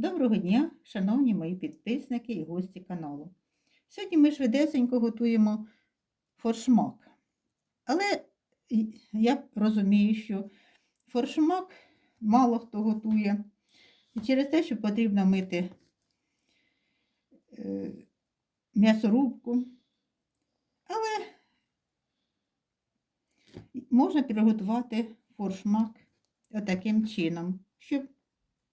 Доброго дня, шановні мої підписники і гості каналу. Сьогодні ми швидесенько готуємо форшмак. Але я розумію, що форшмак мало хто готує. І через те, що потрібно мити е, м'ясорубку. Але можна приготувати форшмак отаким чином, щоб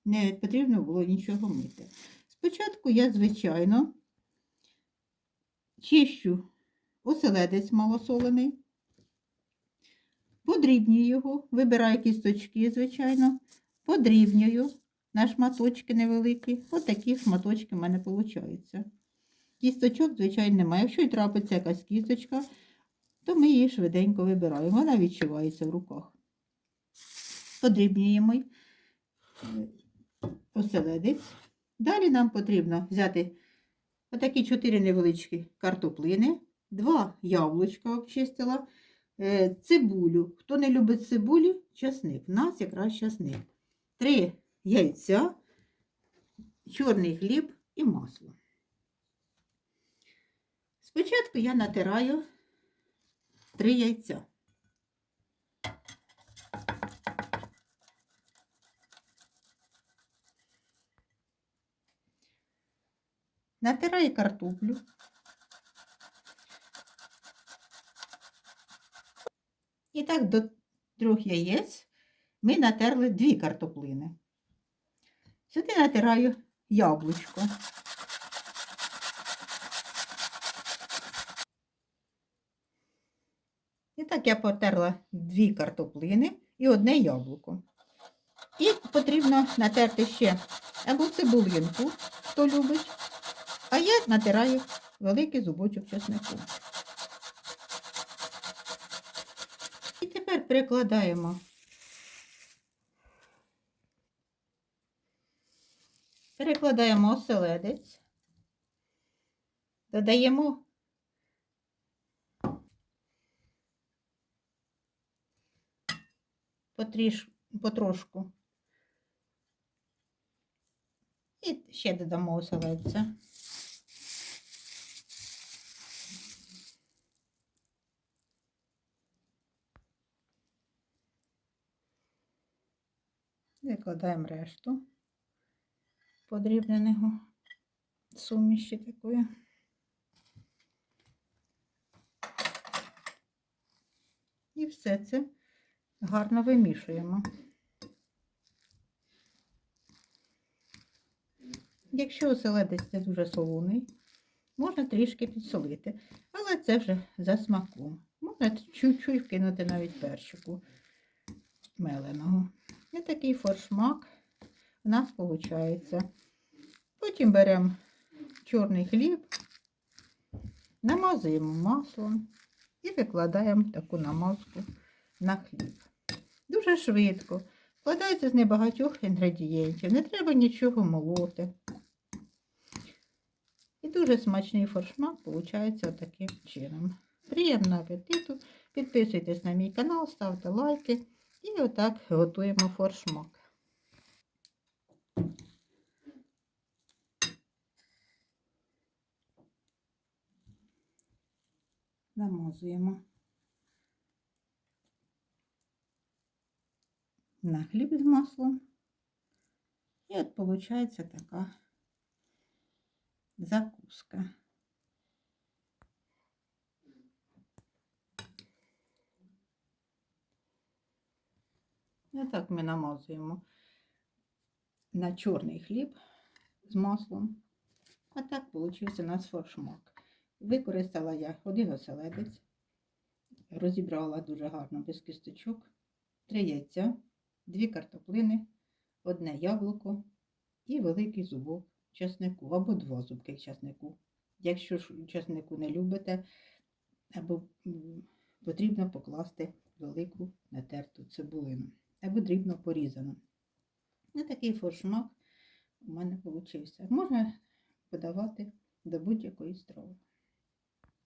не потрібно було нічого мити. Спочатку я, звичайно, чищу оселедець малосолений, подрібнюю його, вибираю кісточки, звичайно, подрібнюю на шматочки невеликі. Ось такі шматочки в мене виходять. Кісточок, звичайно, немає. Якщо й трапиться якась кісточка, то ми її швиденько вибираємо. Вона відчувається в руках. Подрібнюємо е, оселедець. Далі нам потрібно взяти отакі чотири невеличкі картоплини, два яблучка обчистила, е, цибулю. Хто не любить цибулі, часник. У нас якраз часник. Три яйця, чорний хліб і масло. Спочатку я натираю три яйця. Натираю картоплю. І так до трьох яєць ми натерли дві картоплини. Сюди натираю яблучко. І так я потерла дві картоплини і одне яблуко. І потрібно натерти ще або цибулинку, хто любить, а я натираю великий зубочок чеснику. І тепер перекладаємо. Перекладаємо оселедець, додаємо потріш, потрошку. І ще додамо оселедця. Викладаємо решту подрібненого суміші такої. І все це гарно вимішуємо. Якщо оселедець не дуже солоний, можна трішки підсолити, але це вже за смаком. Можна чуть-чуть вкинути навіть перчику меленого. І такий форшмак у нас виходить. Потім беремо чорний хліб, намазуємо маслом і викладаємо таку намазку на хліб. Дуже швидко. Складається з небагатьох інгредієнтів, не треба нічого молоти. І дуже смачний форшмак виходить таким чином. Приємного апетиту! Підписуйтесь на мій канал, ставте лайки. І отак готуємо форшмак. Намазуємо на хліб з маслом. І от виходить така закуска. І так ми намазуємо на чорний хліб з маслом. А так вийшов у нас форшмак. Використала я один оселедець, розібрала дуже гарно без кісточок, три яйця, дві картоплини, одне яблуко і великий зубок чеснику або два зубки чеснику. Якщо ж чеснику не любите, або потрібно покласти велику натерту цибулину або дрібно порізано. Ось такий форшмак у мене вийшов. Можна подавати до будь-якої страви.